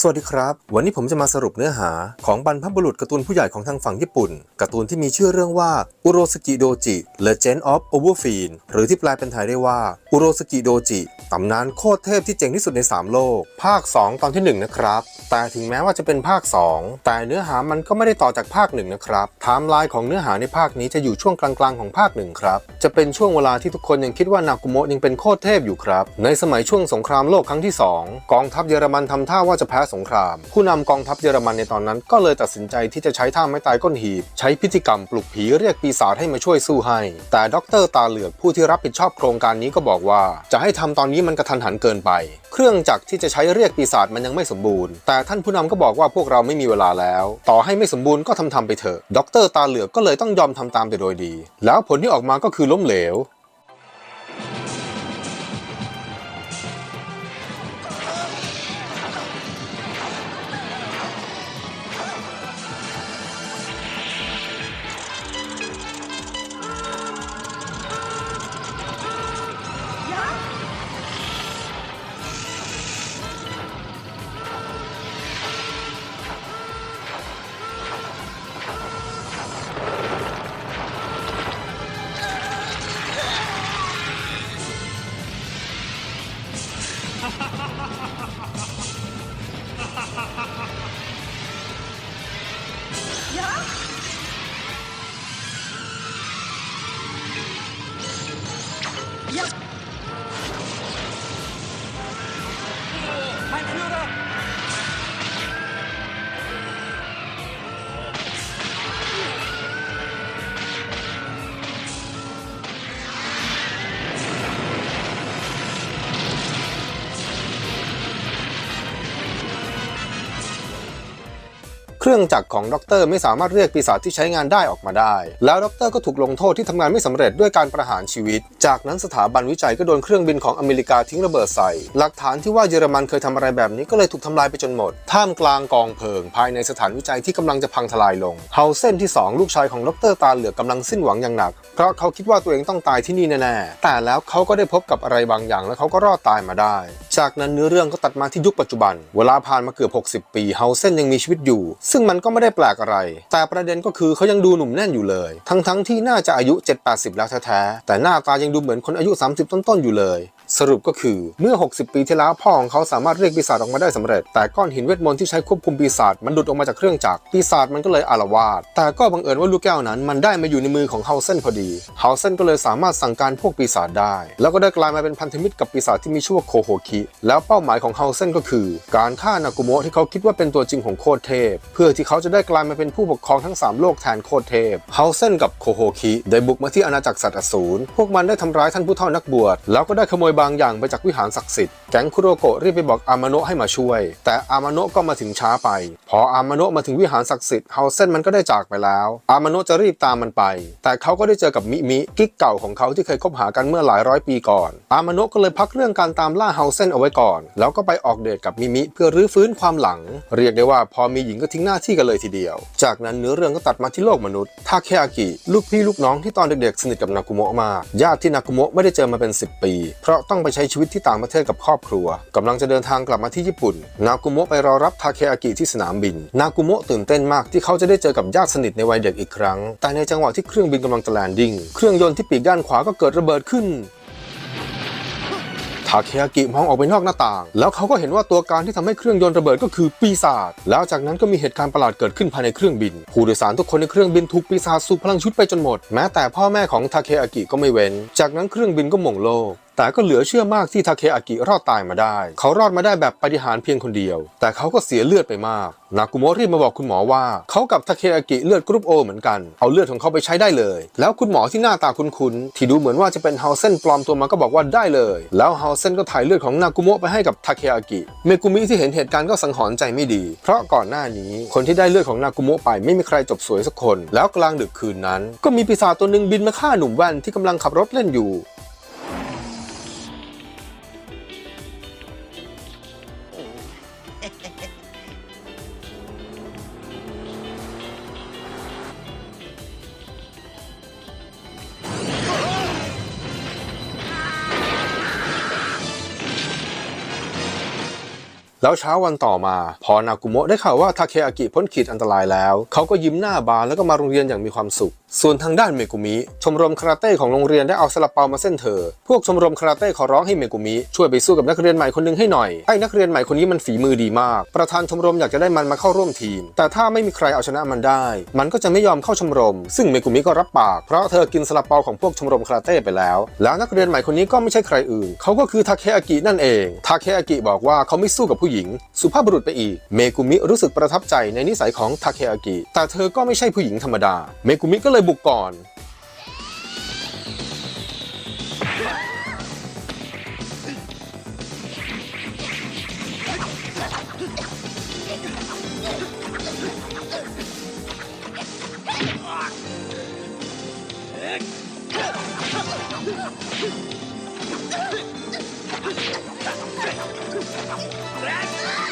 สวัสดีครับ วันนี้ผมจะมาสรุปเนื้อหาของบรรพบุรุษการ์ตูนผู้ใหญ่ของทางฝั่งญี่ปุ่นการ์ตูนที่มีชื่อเรื่องว่าอุโรสกิโดจิ Legend of Overfiend หรือที่แปลเป็นไทยได้ว่าอุโรสกิโดจิตำนานโคตรเทพที่เจ๋งที่สุดใน 3 โลก ภาค 2 ตอนที่ 1 นะครับ แต่ถึงแม้ว่าจะเป็นภาค 2 แต่เนื้อหามันก็ไม่ได้ต่อจากภาค 1 นะครับไทม์ไลน์ของเนื้อหาในภาคนี้จะอยู่ช่วงกลางๆของภาค 1 ครับ จะเป็นช่วงเวลาที่ทุกคนยังคิดว่านากุโมะยังเป็นโคตรเทพอยู่ครับในสมัยช่วงสงครามโลกครั้งที่ 2 กองทัพเยอรมันทำท่าว่าจะแพ้สงคราม ผู้นำกองทัพเยอรมันในตอนนั้น ก็เลยตัดสินใจที่จะใช้ท่าไม้ตายก้นหีบ ใช้พิธีกรรมปลุกผีเรียกปีศาจให้มาช่วยสู้ให้ แต่ดรตาเหลือกผู้ที่รับผิดชอบโครงการนี้ก็บอกว่า จะให้ทำตอนนี้มันกระทันหันเกินไป เครื่องจักรที่จะใช้เรียกปีศาจมันยังไม่สมบูรณ์ แต่ท่านผู้นำก็บอกว่าพวกเราไม่มีเวลาแล้ว ต่อให้ไม่สมบูรณ์ก็ทำทำไปเถอะ ดรตาเหลือกก็เลยต้องยอมทำตามแต่โดยดี แล้วผลที่ออกมาก็คือล้มเหลว รื่องจักรของด็อกเตอร์ไม่สามารถเรียกปีศาจที่ใช้งานได้ออกมาได้ แล้วด็อกเตอร์ก็ถูกลงโทษที่ทำงานไม่สำเร็จด้วยการประหารชีวิต จากนั้นสถาบันวิจัยก็โดนเครื่องบินของอเมริกาทิ้งระเบิดใส่ หลักฐานที่ว่าเยอรมันเคยทำอะไรแบบนี้ก็เลยถูกทำลายไปจนหมด ท่ามกลางกองเพลิง ภายในสถานวิจัยที่กำลังจะพังทลายลง เฮาเซนที่ 2 ลูกชายของดรตาเหลือกกำลังสิ้นหวังอย่างหนัก เพราะเขาคิดว่าตัวเองต้องตายที่นี่แน่ๆแต่แล้วเขาก็ได้พบกับอะไรบางอย่าง และเขาก็รอดตายมาได้ จากนั้นเนื้อเรื่องก็ตัดมาที่ยุคปัจจุบัน เวลาผ่านมาเกือบ 60 ปีเฮาเซนยังมีชีวิตอยู่ซึ่งึ่งมันก็ไม่ได้แปลกอะไร แต่ประเด็นก็คือเขายังดูหนุ่มแน่นอยู่เลย ทั้งๆที่น่าจะอายุ 7-80 แล้วแท้ๆแต่หน้าตายังดูเหมือนคนอายุ 30 ต้นๆอยู่เลย สรุปก็คือเมื่อ 60 ปีที่แล้วพ่อของเขาสามารถเรียกปีศาจออกมาได้สำเร็จ แต่ก้อนหินเวทมนต์ที่ใช้ควบคุมปีศาจมันดุดออกมาจากเครื่องจักรปีศาจมันก็เลยอารวาสแต่ก็บังเอิญว่าลูกแก้วนั้นมันได้มาอยู่ในมือของเฮาเซนพอดีเฮาเซนก็เลยสามารถสั่งการพวกปีศาจได้ แล้วก็ได้กลายมาเป็นพันธมิตรกับปีศาจที่มีชื่อว่าโคโฮคิแล้วเป้าหมายของเฮาเซนก็คือ การฆ่านากุโมะที่เขาคิดว่าเป็นตัวจริงของโคตรเทพ เพื่อที่เขาจะได้กลายมาเป็นผู้ปกครองทั้งสามโลกแทนโคตรเทพเฮาเซนกับโคโฮคิได้บุกมาที่อาณาจักรสัตว์อสูรพวกมันได้ทำร้ายท่านผู้เฒ่านักบวชแล้วก็ได้ขโมยบางอย่างไปจากวิหารศักดิ์สิทธิ์แก๊งคุโรโกะรีบไปบอกอามาโนะให้มาช่วย แต่อามาโนะก็มาถึงช้าไป พออามาโนะมาถึงวิหารศักดิ์สิทธิ์เฮาเซนมันก็ได้จากไปแล้ว อามาโนะจะรีบตามมันไป แต่เขาก็ได้เจอกับมิมิกิ๊กเก่าของเขาที่เคยคบหากันเมื่อหลายร้อยปีก่อน อามาโนะก็เลยพักเรื่องการตามล่าเฮาเซนเอาไว้ก่อน แล้วก็ไปออกเดทกับมิมิเพื่อรื้อฟื้นความหลัง เรียกได้ว่าพอมีหญิงก็ทิ้งหน้าที่กันเลยทีเดียว จากนั้นเนื้อเรื่องก็ตัดมาที่โลกมนุษย์ทาเคอากิลูกพี่ลูกน้องที่ตอนเด็กๆสนิทกับนากุโมะมากญาติที่นากุโมะไม่ได้เจอมาเป็น 10 ปี เพราะต้องไปใช้ชีวิตที่ต่างประเทศกับครอบครัวกำลังจะเดินทางกลับมาที่ญี่ปุ่น นากุโมะไปรอรับทาเคอากิที่สนามบิน นากุโมะตื่นเต้นมากที่เขาจะได้เจอกับญาติสนิทในวัยเด็กอีกครั้ง แต่ในจังหวะที่เครื่องบินกำลังจะแลนดิ้ง เครื่องยนต์ที่ปีกด้านขวาก็เกิดระเบิดขึ้นทาเคอากิมองออกไปนอกหน้าต่าง แล้วเขาก็เห็นว่าตัวการที่ทำให้เครื่องยนต์ระเบิดก็คือปีศาจแล้วจากนั้นก็มีเหตุการณ์ประหลาดเกิดขึ้นภายในเครื่องบิน ผู้โดยสารทุกคนในเครื่องบินถูกปีศาจสูบพลังชุดไปจนหมด แม้แต่พ่อแม่ของทาเคอากิก็ไม่เว้น จากนั้นเครื่องบินก็หม่งโลก แต่ก็เหลือเชื่อมากที่ทาเคอากิรอดตายมาได้ เขารอดมาได้แบบปฏิหารเพียงคนเดียว แต่เขาก็เสียเลือดไปมาก นากุโมะรีบมาบอกคุณหมอว่า เขากับทาเคอากิเลือดกรุ๊ปโอเหมือนกัน เอาเลือดของเขาไปใช้ได้เลย แล้วคุณหมอที่หน้าตาคุ้นๆ ที่ดูเหมือนว่าจะเป็นเฮาเซนปลอมตัวมาก็บอกว่าได้เลย แล้วเฮาเซนก็ถ่ายเลือดของนากุโมะไปให้กับทาเคอากิ เมกุมิที่เห็นเหตุการณ์ก็สังหรณ์ใจไม่ดี เพราะก่อนหน้านี้คนที่ได้เลือดของนากุโมะไปไม่มีใครจบสวยสักคน แล้วกลางดึกคืนนั้น ก็มีปีศาจตัวหนึ่งบินมาฆ่าหนุ่มแว่นที่กำลังขับรถเล่นอยู่ แล้วเช้าวันต่อมา พอนากุโมะได้ข่าวว่าทาเคอากิพ้นขีดอันตรายแล้ว เขาก็ยิ้มหน้าบานแล้วก็มาโรงเรียนอย่างมีความสุข ส่วนทางด้านเมกุมิ ชมรมคาราเต้ของโรงเรียนได้เอาซาลาเปามาเส้นเธอ พวกชมรมคาราเต้ขอร้องให้เมกุมิช่วยไปสู้กับนักเรียนใหม่คนหนึงให้หน่อยไอ้นักเรียนใหม่คนนี้มันฝีมือดีมาก ประธานชมรมอยากจะได้มันมาเข้าร่วมทีม แต่ถ้าไม่มีใครเอาชนะมันได้ มันก็จะไม่ยอมเข้าชมรม ซึ่งเมกุมิก็รับปากเพราะเธอกินซาลาเปาของพวกชมรมคาราเต้ไปแล้ว แล้วนักเรียนใหม่คนนี้ก็ไม่ใช่ใครอื่น เขาก็คือทาเคอากินั่นเองทาเคอากิบอกว่าเขาไม่สู้กับผู้หญิง สุภาพบุรุษไปอีก เมกุมิรู้สึกประทับใจในนิสัยของทาเคอากิ แต่เธอก็ไม่ใช่ผู้หญิงธรรมดา เมกุมิก็เลยบุกก่อน That's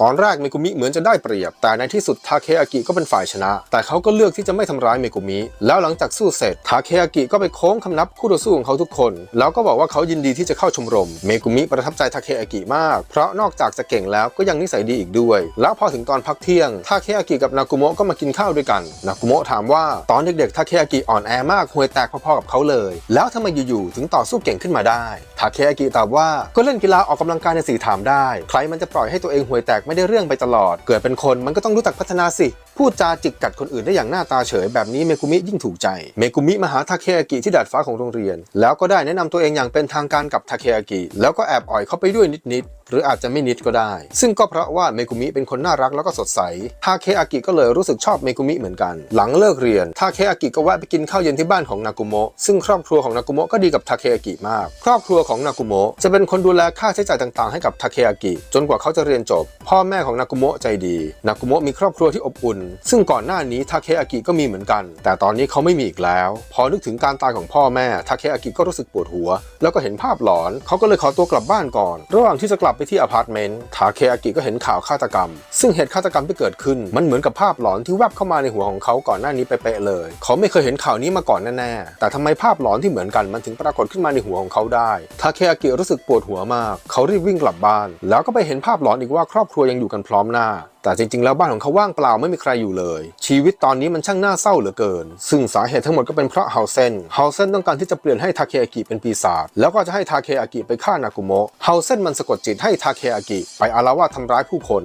ตอนแรกเมกุมิเหมือนจะได้เปรียบ แต่ในที่สุดทาเคอากิก็เป็นฝ่ายชนะ แต่เขาก็เลือกที่จะไม่ทำร้ายเมกุมิ แล้วหลังจากสู้เสร็จทาเคอากิก็ไปโค้งคำนับคู่ต่อสู้ของเขาทุกคน แล้วก็บอกว่าเขายินดีที่จะเข้าชมรม เมกุมิประทับใจทาเคอากิมาก เพราะนอกจากจะเก่งแล้วก็ยังนิสัยดีอีกด้วย แล้วพอถึงตอนพักเที่ยงทาเคอากิกับนากุโมะก็มากินข้าวด้วยกัน นากุโมะถามว่าตอนเด็กๆทาเคอากิอ่อนแอมากห่วยแตกพอๆกับเขาเลย แล้วทำไมอยู่ๆถึงต่อสู้เก่งขึ้นมาได้ทาเคอากิตอบว่าก็เล่นกีฬาออกกำลังกายในสีถามได้ ใครมันจะปล่อยให้ตัวเองห่วยแตกไม่ได้เรื่องไปตลอด เกิดเป็นคนมันก็ต้องรู้จักพัฒนาสิพูดจาจิกกัดคนอื่นได้อย่างหน้าตาเฉยแบบนี้เมกุมิยิ่งถูกใจ เมกุมิมาหาทาเคอากิที่ดาดฟ้าของโรงเรียน แล้วก็ได้แนะนำตัวเองอย่างเป็นทางการกับทาเคอากิแล้วก็แอบอ่อยเข้าไปด้วยนิดๆหรืออาจจะไม่นิดก็ได้ ซึ่งก็เพราะว่าเมกุมิเป็นคนน่ารักแล้วก็สดใสทาเคอากิก็เลยรู้สึกชอบเมกุมิเหมือนกัน หลังเลิกเรียนทาเคอากิก็แวะไปกินข้าวเย็นที่บ้านของนากุโมะซึ่งครอบครัวของนากุโมะก็ดีกับทาเคอากิมาก ครอบครัวของนากุโมะจะเป็นคนดูแลค่าใช้จ่ายต่างๆ ให้กับทาเคอากิจนกว่าเขาจะเรียนจบ พ่อแม่ของนากุโมะใจดีนากุโมะมีครอบครัวที่อบอุ่นซึ่งก่อนหน้านี้ทาเคอากิก็มีเหมือนกัน แต่ตอนนี้เขาไม่มีอีกแล้ว พอนึกถึงการตายของพ่อแม่ทาเคอากิก็รู้สึกปวดหัว แล้วก็เห็นภาพหลอน เขาก็เลยขอตัวกลับบ้านก่อน ระหว่างที่จะกลับไปที่อพาร์ตเมนต์ทาเคอากิก็เห็นข่าวฆาตกรรม ซึ่งเหตุฆาตกรรมที่เกิดขึ้น มันเหมือนกับภาพหลอนที่แวบเข้ามาในหัวของเขาก่อนหน้านี้ไปเป๊ะเลย เขาไม่เคยเห็นข่าวนี้มาก่อนแน่ๆแต่ทำไมภาพหลอนที่เหมือนกันมันถึงปรากฏขึ้นมาในหัวของเขาได้ทาเคอากิรู้สึกปวดหัวมาก เขารีบวิ่งกลับบ้าน แล้วก็ไปเห็นภาพหลอนอีกว่าครอบครัวยังอยู่กันพร้อมหน้า แต่จริงๆ แล้วบ้านของเขาว่างเปล่าไม่มีใครอยู่เลย ชีวิตตอนนี้มันช่างน่าเศร้าเหลือเกิน ซึ่งสาเหตุทั้งหมดก็เป็นเพราะเฮาเซนเฮาเซนต้องการที่จะเปลี่ยนให้ทาเคอากิเป็นปีศาจแล้วก็จะให้ทาเคอากิไปฆ่านากุโมะเฮาเซนมันสะกดจิตให้ทาเคอากิไปอาละวาดทำร้ายผู้คน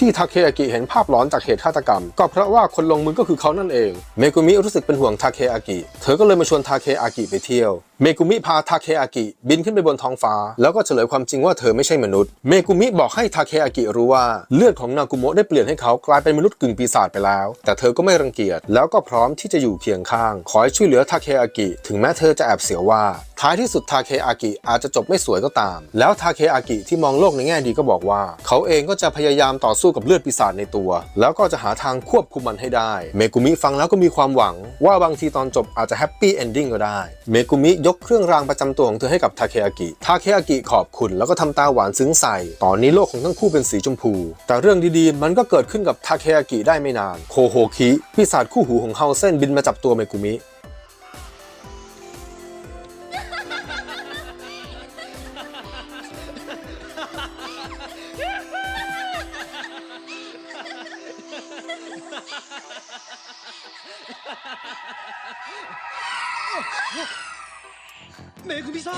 ที่ทาเคอากิเห็นภาพหลอนจากเหตุฆาตกรรม ก็เพราะว่าคนลงมือก็คือเขานั่นเอง เมกุมิรู้สึกเป็นห่วงทาเคอากิ เธอก็เลยมาชวนทาเคอากิไปเที่ยว เมกุมิพาทาเคอากิบินขึ้นไปบนท้องฟ้า แล้วก็เฉลยความจริงว่าเธอไม่ใช่มนุษย์ เมกุมิบอกให้ทาเคอากิรู้ว่าเลือดของนากุโมะได้เปลี่ยนให้เขากลายเป็นมนุษย์กึ่งปีศาจไปแล้ว แต่เธอก็ไม่รังเกียจแล้วก็พร้อมที่จะอยู่เคียงข้าง คอยช่วยเหลือทาเคอากิ ถึงแม้เธอจะแอบเสียวว่าท้ายที่สุดทาเคอากิอาจจะจบไม่สวยก็ตาม แล้วทาเคอากิที่มองโลกในแง่ดีก็บอกว่า เขาเองก็จะพยายามต่อสู้กับเลือดปีศาจในตัว แล้วก็จะหาทางควบคุมมันให้ได้ เมกุมิฟังแล้วก็มีความหวัง ว่าบางทีตอนจบอาจจะแฮปปี้เอนดิ้งก็ได้ เมกุมิยกเครื่องรางประจำตัวของเธอให้กับทาเคอากิ ทาเคอากิขอบคุณแล้วก็ทำตาหวานซึ้งใส่ ตอนนี้โลกของทั้งคู่เป็นสีชมพู แต่เรื่องดีๆ มันก็เกิดขึ้นกับทาเคอากิได้ไม่นาน โคโฮคิปีศาจคู่หูของเฮาเซนบินมาจับตัวเมกุมิ 지금 이상!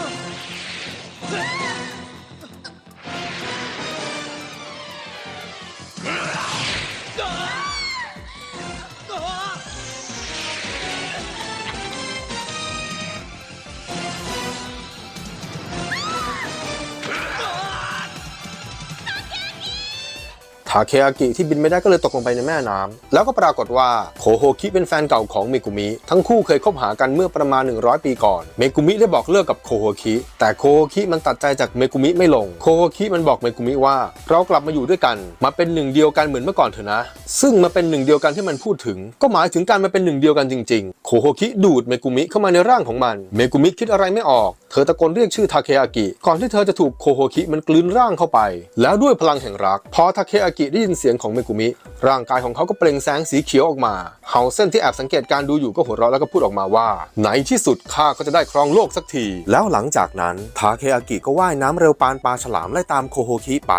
ทาเคอากิที่บินไม่ได้ก็เลยตกลงไปในแม่น้ำแล้วก็ปรากฏว่าโคโฮคิเป็นแฟนเก่าของเมกุมิ ทั้งคู่เคยคบหากันเมื่อประมาณ 100 ปีก่อน เมกุมิได้บอกเลิกกับโคโฮคิแต่โคโฮคิมันตัดใจจากเมกุมิไม่ลง โคโฮคิมันบอกเมกุมิว่า เรากลับมาอยู่ด้วยกัน มาเป็นหนึ่งเดียวกันเหมือนเมื่อก่อนเถอะนะ ซึ่งมาเป็นหนึ่งเดียวกันที่มันพูดถึง ก็หมายถึงการมาเป็นหนึ่งเดียวกันจริงๆ โคโฮคิดูดเมกุมิเข้ามาในร่างของมัน เมกุมิคิดอะไรไม่ออก เธอตะโกนเรียกชื่อทาเคอากิ ก่อนที่เธอจะถูกโคโฮคิมันกลืนร่างเข้าไป แล้วด้วยพลังแห่งรัก พอทาเคอากิได้ยินเสียงของเมกุมิ ร่างกายของเขาก็เปล่งแสงสีเขียวออกมา เฮาเซนที่แอบสังเกตการดูอยู่ก็หัวเราะแล้วก็พูดออกมาว่า ในที่สุดข้าก็จะได้ครองโลกสักที แล้วหลังจากนั้นทาเคอากิก็ว่ายน้ำเร็วปานปลาฉลามไล่ตามโคโฮคิไป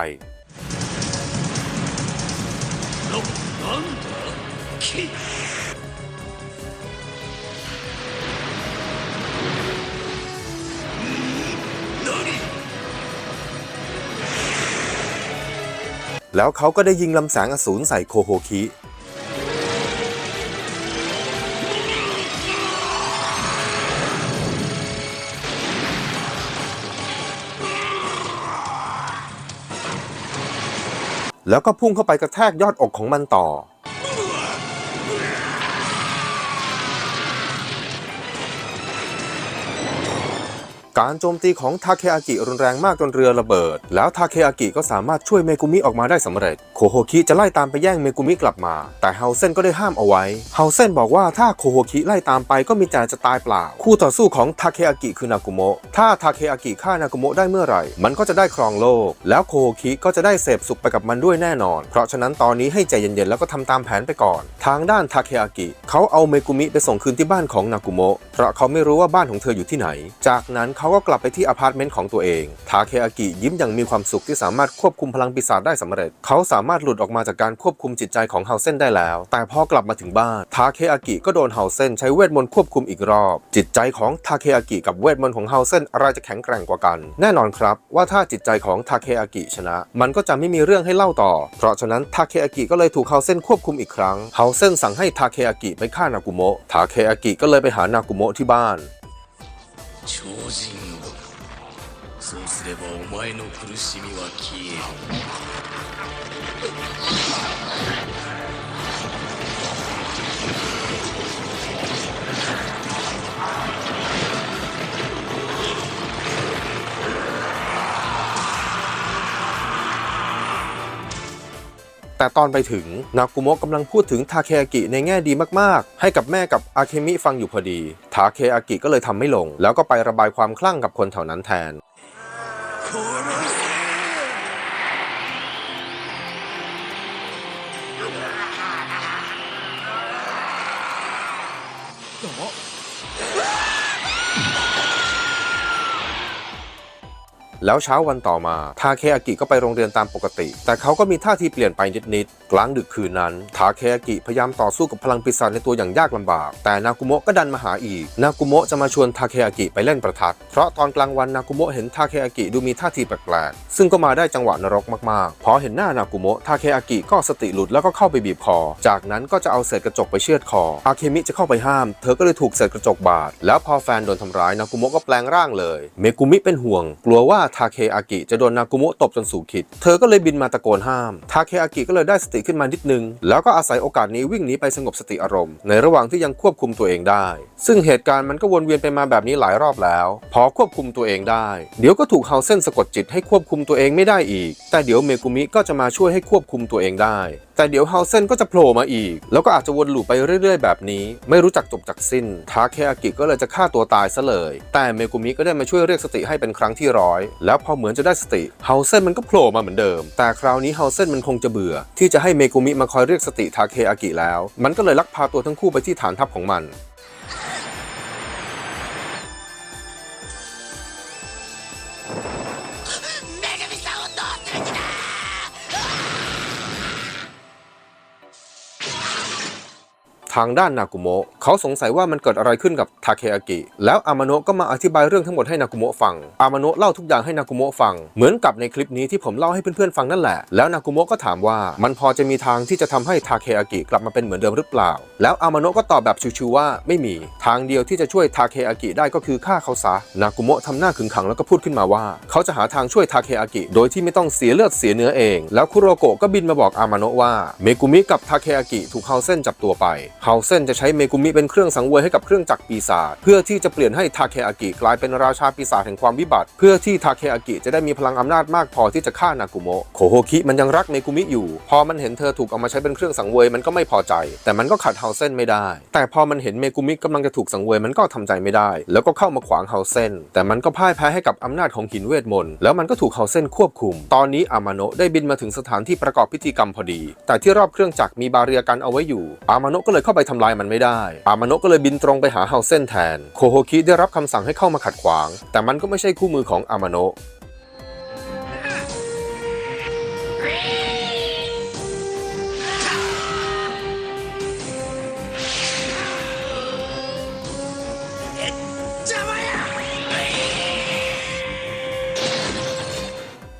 แล้วเขาก็ได้ยิงลำแสงอสูรใส่โคโฮคิ แล้วก็พุ่งเข้าไปกระแทกยอดอกของมันต่อ การโจมตีของทาเคอากิรุนแรงมากจนเรือระเบิด แล้วทาเคอากิก็สามารถช่วยเมกุมิออกมาได้สำเร็จ โคโฮคิจะไล่ตามไปแย่งเมกุมิกลับมา แต่เฮาเซนก็ได้ห้ามเอาไว้ เฮาเซนบอกว่าถ้าโคโฮคิไล่ตามไปก็มีแต่จะตายเปล่า คู่ต่อสู้ของทาเคอากิคือนากุโมะ ถ้าทาเคอากิฆ่านากุโมะได้เมื่อไหร่ มันก็จะได้ครองโลก แล้วโคโฮคิก็จะได้เสพสุขไปกับมันด้วยแน่นอน เพราะฉะนั้นตอนนี้ให้ใจเย็นๆแล้วก็ทำตามแผนไปก่อน ทางด้านทาเคอากิเขาเอาเมกุมิไปส่งคืนที่บ้านของนากุโมะ เพราะเขาไม่รู้ว่าบ้านของเธออยู่ที่ไหน จากนั้นเขาก็กลับไปที่อพาร์ตเมนต์ของตัวเอง ทาเคอากิยิ้มอย่างมีความสุขที่สามารถควบคุมพลังปีศาจได้สำเร็จ เขาสามารถหลุดออกมาจากการควบคุมจิตใจของเฮาเซนได้แล้ว แต่พอกลับมาถึงบ้าน ทาเคอากิก็โดนเฮาเซนใช้เวทมนต์ควบคุมอีกรอบ จิตใจของทาเคอากิกับเวทมนต์ของเฮาเซนอะไรจะแข็งแกร่งกว่ากัน แน่นอนครับ ว่าถ้าจิตใจของทาเคอากิชนะ มันก็จะไม่มีเรื่องให้เล่าต่อ เพราะฉะนั้นทาเคอากิก็เลยถูกเฮาเซนควบคุมอีกครั้ง เฮาเซนสั่งให้ทาเคอากิไปฆ่านากุโมะ ทาเคอากิก็เลยไปหานากุโมะที่บ้าน 超人をそうすればお前の苦しみは消える。 แต่ตอนไปถึงนากุโมะกำลังพูดถึงทาเคอากิในแง่ดีมากๆ ให้กับแม่กับอาเคมิฟังอยู่พอดี ทาเคอากิก็เลยทำไม่ลง แล้วก็ไประบายความคลั่งกับคนแถวนั้นแทน殺せ แล้วเช้าวันต่อมาทาเคอากิก็ไปโรงเรียนตามปกติ แต่เขาก็มีท่าทีเปลี่ยนไปนิดๆกลางดึกคืนนั้นทาเคอากิพยายามต่อสู้กับพลังปีศาจในตัวอย่างยากลำบาก แต่นากุโมะก็ดันมาหาอีก นากุโมะจะมาชวนทาเคอากิไปเล่นประทัด เพราะตอนกลางวันนากุโมะเห็นทาเคอากิดูมีท่าทีแปลกๆซึ่งก็มาได้จังหวะนรกมากๆพอเห็นหน้านากุโมะทาเคอากิก็สติหลุดแล้วก็เข้าไปบีบคอ จากนั้นก็จะเอาเศษกระจกไปเชือดคออาเคมิจะเข้าไปห้าม เธอก็เลยถูกเศษกระจกบาดแล้วพอแฟนโดนทำร้ายนากุโมะก็แปลงร่างเลย เมกุมิเป็นห่วง กลัวว่าทาเคอากิจะโดนนากุโมะตบจนสูขิด เธอก็เลยบินมาตะโกนห้าม ทาเคอากิก็เลยได้สติขึ้นมานิดนึง แล้วก็อาศัยโอกาสนี้วิ่งหนีไปสงบสติอารมณ์ ในระหว่างที่ยังควบคุมตัวเองได้ ซึ่งเหตุการณ์มันก็วนเวียนไปมาแบบนี้หลายรอบแล้ว พอควบคุมตัวเองได้ เดี๋ยวก็ถูกเฮาเซนสะกดจิตให้ควบคุมตัวเองไม่ได้อีก แต่เดี๋ยวเมกุมิก็จะมาช่วยให้ควบคุมตัวเองได้ แต่เดี๋ยวเฮาเซนก็จะโผล่มาอีก แล้วก็อาจจะวนลูปไปเรื่อยๆ แบบนี้ ไม่รู้จักจบจากสิ้นทาเคอากิก็เลยจะฆ่าตัวตายซะเลย แต่เมกุมิก็ได้มาช่วยเรียกสติให้เป็นครั้งที่ร้อยแล้วพอเหมือนจะได้สติเฮาเซนมันก็โผล่มาเหมือนเดิม แต่คราวนี้เฮาเซนมันคงจะเบื่อ ที่จะให้เมกุมิมาคอยเรียกสติทาเคอากิแล้ว มันก็เลยลักพาตัวทั้งคู่ไปที่ฐานทัพของมัน ทางด้านนากุโมะเขาสงสัยว่ามันเกิดอะไรขึ้นกับทาเคอากิ แล้วอามาโนะก็มาอธิบายเรื่องทั้งหมดให้นากุโมะฟัง อามาโนะเล่าทุกอย่างให้นากุโมะฟัง เหมือนกับในคลิปนี้ที่ผมเล่าให้เพื่อนๆฟังนั่นแหละ แล้วนากุโมะก็ถามว่ามันพอจะมีทางที่จะทำให้ทาเคอากิกลับมาเป็นเหมือนเดิมหรือเปล่า แล้วอามาโนะก็ตอบแบบชิวๆว่าไม่มี ทางเดียวที่จะช่วยทาเคอากิได้ก็คือฆ่าเขาซะ นากุโมะทำหน้าขึงขังแล้วก็พูดขึ้นมาว่า เขาจะหาทางช่วยทาเคอากิ โดยที่ไม่ต้องเสียเลือดเสียเนื้อเอง แล้วคุโรโกะก็บินมาบอกอามาโนะว่า เมกุมิกับทาเคอากิถูกเฮาเซนจับตัวไปเฮาเซนจะใช้เมกุมิเป็นเครื่องสังเวยให้กับเครื่องจักรปีศาจเพื่อที่จะเปลี่ยนให้ทาเคอากิกลายเป็นราชาปีศาจแห่งความวิบัติ เพื่อที่ทาเคอากิจะได้มีพลังอำนาจมากพอที่จะฆ่านากุโมะโคโฮคิมันยังรักเมกุมิอยู่ พอมันเห็นเธอถูกเอามาใช้เป็นเครื่องสังเวยมันก็ไม่พอใจ แต่มันก็ขัดเฮาเซนไม่ได้ แต่พอมันเห็นเมกุมิกำลังจะถูกสังเวยมันก็ทำใจไม่ได้ แล้วก็เข้ามาขวางเฮาเซนแต่มันก็พ่ายแพ้ให้กับอำนาจของหินเวทมนต์แล้วมันก็ถูกเฮาเซนควบคุม ตอนนี้อามาโนะได้บินมาถึงสถานที่ประกอบพิธีกรรมพอดี แต่ที่รอบเครื่องจักรมีบาเรียกันเอาไว้อยู่อามาโนะก็เลยเข้าไปทำลายมันไม่ได้อามาโนะก็เลยบินตรงไปหาเฮาเซนแทน โคโฮคิได้รับคำสั่งให้เข้ามาขัดขวาง แต่มันก็ไม่ใช่คู่มือของอามาโนะ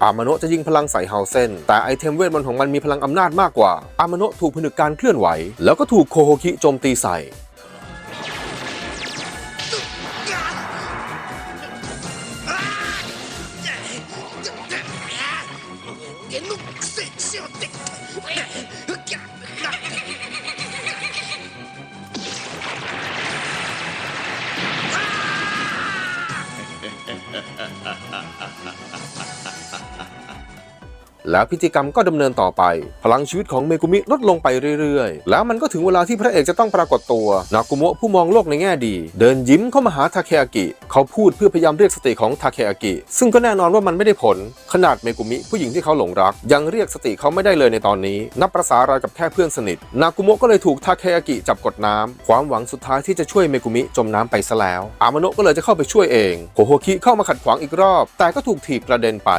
อามาโนะจะยิงพลังใส่เฮาเซนแต่ไอเทมเวทมนต์ของมันมีพลังอำนาจมากกว่า อามาโนะถูกผนึกการเคลื่อนไหว แล้วก็ถูกโคโฮคิโจมตีใส่ 人間のくせしよって แล้วพิธีกรรมก็ดำเนินต่อไป พลังชีวิตของเมกุมิลดลงไปเรื่อยๆ แล้วมันก็ถึงเวลาที่พระเอกจะต้องปรากฏตัว นากุโมะผู้มองโลกในแง่ดี เดินยิ้มเข้ามาหาทาเคอากิ เขาพูดเพื่อพยายามเรียกสติของทาเคอากิ ซึ่งก็แน่นอนว่ามันไม่ได้ผล ขนาดเมกุมิผู้หญิงที่เขาหลงรัก ยังเรียกสติเขาไม่ได้เลยในตอนนี้ นับประสาอะไรกับแค่เพื่อนสนิท นากุโมะก็เลยถูกทาเคอากิจับกดน้ำความหวังสุดท้ายที่จะช่วยเมกุมิจมน้ำไปซะแล้ว อามาโนะก็เลยจะเข้าไปช่วยเอง โคโฮคิเข้ามาขัดขวางอีกรอบ แต่ก็ถูกถีบกระเด็นไป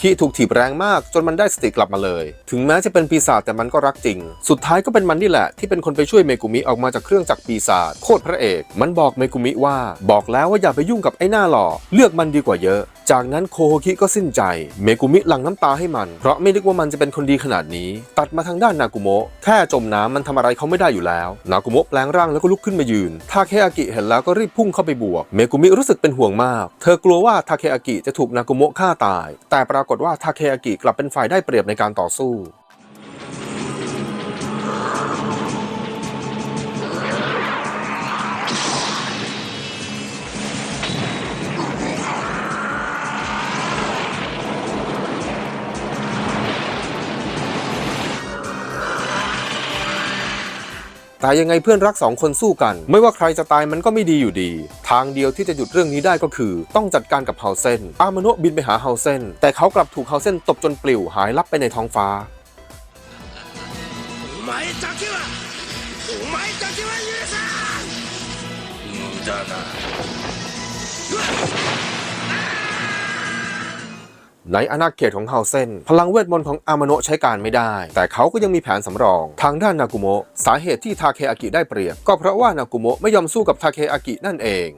คิถูกถีบแรงมากจนมันได้สติกลับมาเลย ถึงแม้จะเป็นปีศาจแต่มันก็รักจริง สุดท้ายก็เป็นมันนี่แหละ ที่เป็นคนไปช่วยเมกุมิออกมาจากเครื่องจักรปีศาจโคตรพระเอก มันบอกเมกุมิว่า บอกแล้วว่าอย่าไปยุ่งกับไอ้หน้าหล่อเลือกมันดีกว่าเยอะ จากนั้นโคโฮคิก็สิ้นใจ เมกุมิหลั่งน้ำตาให้มัน เพราะไม่นึกว่ามันจะเป็นคนดีขนาดนี้ ตัดมาทางด้านนากุโมะแค่จมน้ำมันทำอะไรเขาไม่ได้อยู่แล้ว นากุโมะแปลงร่างแล้วก็ลุกขึ้นมายืน ทาเคอากิเห็นแล้วก็รีบพุ่งเข้าไปบวก เมกุมิรู้สึกเป็นห่วงมาก เธอกลัวว่าทาเคอากิจะถูกนากุโมะฆ่าตาย แต่ปรากฏว่าทาเคอากิกลับเป็นฝ่ายได้เปรียบในการต่อสู้ แต่ยังไงเพื่อนรักสองคนสู้กัน ไม่ว่าใครจะตายมันก็ไม่ดีอยู่ดี ทางเดียวที่จะหยุดเรื่องนี้ได้ก็คือ ต้องจัดการกับเฮาเซนอามาโนะบินไปหาเฮาเซนแต่เขากลับถูกเฮาเซนตบจนปลิวหายลับไปในท้องฟ้า お前だけはお前だけは許さん無駄だ ในอาณาเขตของเฮาเซนพลังเวทมนต์ของอามาโนะใช้การไม่ได้ แต่เขาก็ยังมีแผนสำรอง ทางด้านนากุโมะสาเหตุที่ทาเคอากิได้เปรียบ ก็เพราะว่านากุโมะไม่ยอมสู้กับทาเคอากินั่นเอง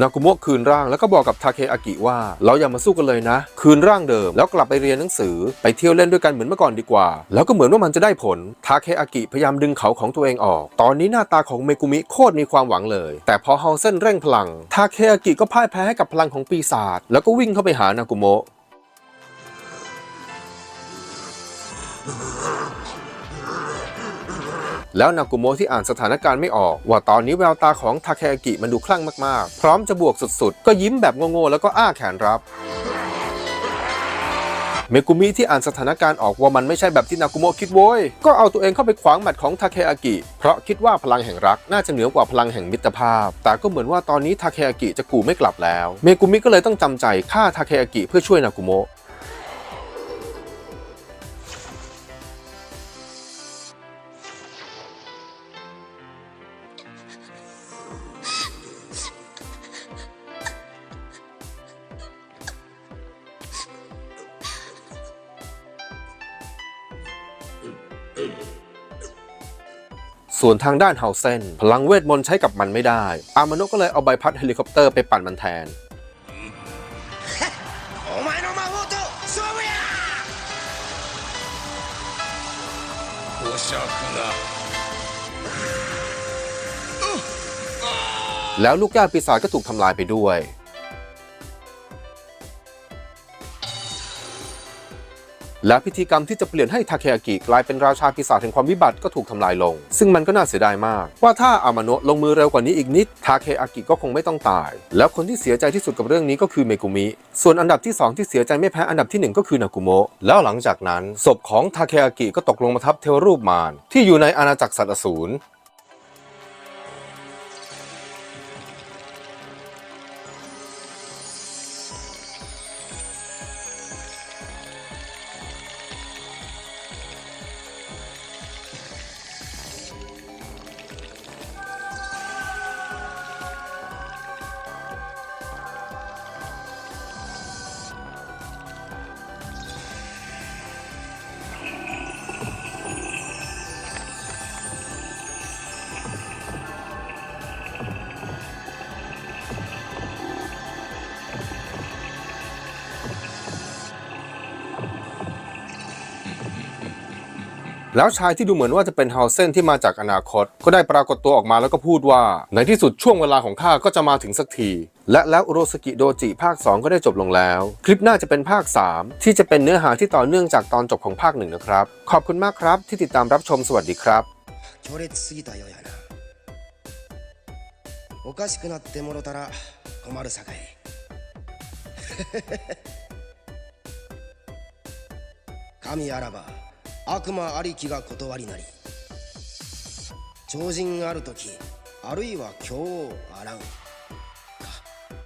นากุโมะคืนร่างแล้วก็บอกกับทาเคอากิว่า เราอย่ามาสู้กันเลยนะ คืนร่างเดิม แล้วกลับไปเรียนหนังสือไปเที่ยวเล่นด้วยกันเหมือนเมื่อก่อนดีกว่า แล้วก็เหมือนว่ามันจะได้ผลทาเคอากิพยายามดึงเขาของตัวเองออก ตอนนี้หน้าตาของเมกุมิโคตรมีความหวังเลย แต่พอเฮาเซนเร่งพลังทาเคอากิก็พ่ายแพ้ให้กับพลังของปีศาจแล้วก็วิ่งเข้าไปหานากุโมะ แล้วนากุโมที่อ่านสถานการณ์ไม่ออก ว่าตอนนี้แววตาของทาเคอากิมันดูคลั่งมากๆ พร้อมจะบวกสุดๆ ก็ยิ้มแบบโง่ๆแล้วก็อ้าแขนรับเมกุมิที่อ่านสถานการณ์ออกว่ามันไม่ใช่แบบที่นากุโมคิดโว้ย ก็เอาตัวเองเข้าไปขวางหมัดของทาเคอากิ เพราะคิดว่าพลังแห่งรักน่าจะเหนือกว่าพลังแห่งมิตรภาพ แต่ก็เหมือนว่าตอนนี้ทาเคอากิจะกูไม่กลับแล้ว เมกุมิก็เลยต้องจำใจฆ่าทาเคอากิเพื่อช่วยนากุโม ส่วนทางด้านเฮาเซนพลังเวทมนต์ใช้กับมันไม่ได้ อามานุก็เลยเอาใบพัดเฮลิคอปเตอร์ไปปั่นมันแทนแล้วลูกย่าปีศาจก็ถูกทำลายไปด้วย และพิธีกรรมที่จะเปลี่ยนให้ทาเคอากิกลายเป็นราชาปีศาจแห่งความวิบัติก็ถูกทำลายลง ซึ่งมันก็น่าเสียดายมาก ว่าถ้าอามาโนะลงมือเร็วกว่านี้อีกนิดทาเคอากิก็คงไม่ต้องตาย แล้วคนที่เสียใจที่สุดกับเรื่องนี้ก็คือเมกุมิ ส่วนอันดับที่ 2 ที่เสียใจไม่แพ้อันดับที่ 1 ก็คือนากุโมะแล้วหลังจากนั้นศพของทาเคอากิก็ตกลงมาทับเทวรูปมารที่อยู่ในอาณาจักรสัตว์อสูร แล้วชายที่ดูเหมือนว่าจะเป็นเฮาเซนที่มาจากอนาคต ก็ได้ปรากฏตัวออกมาแล้วก็พูดว่า ในที่สุดช่วงเวลาของข้าก็จะมาถึงสักที และแล้วโรสกิโดจิภาค 2 ก็ได้จบลงแล้ว คลิปหน้าจะเป็นภาค 3 ที่จะเป็นเนื้อหาที่ต่อเนื่องจากตอนจบของภาคหนึ่งนะครับ ขอบคุณมากครับที่ติดตามรับชมสวัสดีครับ 強烈すぎたようやなおかしくなってもろたら困るさかい神あらば 悪魔ありきが断りなり。超人ある時あるいは今日あらう